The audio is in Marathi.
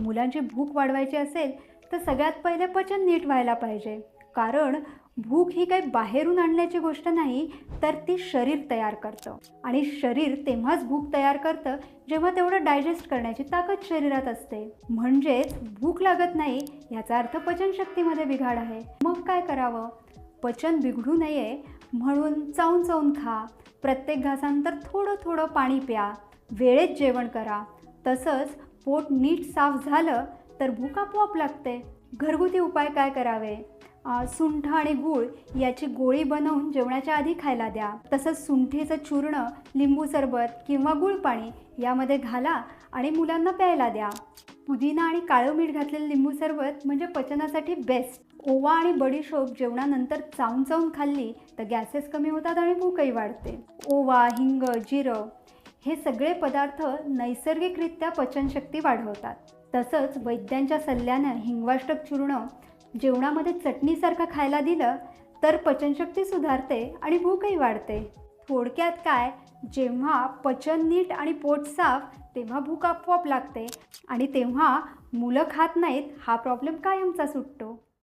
मुलांची भूक वाढवायची असेल तर सगळ्यात पहिले पचन नीट व्हायला पाहिजे. कारण भूक ही काही बाहेरून आणण्याची गोष्ट नाही तर ती शरीर तयार करतं. आणि शरीर तेव्हाच भूक तयार करतं जेव्हा तेवढं डायजेस्ट करण्याची ताकद शरीरात असते. म्हणजेच भूक लागत नाही याचा अर्थ पचनशक्तीमध्ये बिघाड आहे. मग काय करावं? पचन बिघडू नये म्हणून चावून चावून खा. प्रत्येक घासानंतर थोडं थोडं पाणी प्या. वेळेत जेवण करा. तसंच पोट नीट साफ झालं तर भूक आपोआप लागते. घरगुती उपाय काय करावे? सुंठ आणि गूळ याची गोळी बनवून जेवणाच्या आधी खायला द्या. तसंच सुंठीचं चूर्ण लिंबू सरबत किंवा गूळ पाणी यामध्ये घाला आणि मुलांना प्यायला द्या. पुदिना आणि काळं मीठ घातलेलं लिंबू सरबत म्हणजे पचनासाठी बेस्ट ओवा आणि बडीशोप जेवणानंतर चावून चावून खाल्ली तर गॅसेस कमी होतात आणि भूकही वाढते. ओवा हिंग जिरं हे सगळे पदार्थ नैसर्गिकरित्या पचनशक्ती वाढवतात. तसंच वैद्यांच्या सल्ल्यानं हिंगवाष्टक चूर्ण जेवणामध्ये चटणीसारखं खायला दिलं तर पचनशक्ती सुधारते आणि भूकही वाढते. थोडक्यात काय? जेव्हा पचन नीट आणि पोट साफ तेव्हा भूक आपोआप लागते आणि तेव्हा मुलं खात नाहीत हा प्रॉब्लेम कायमचा सुटतो.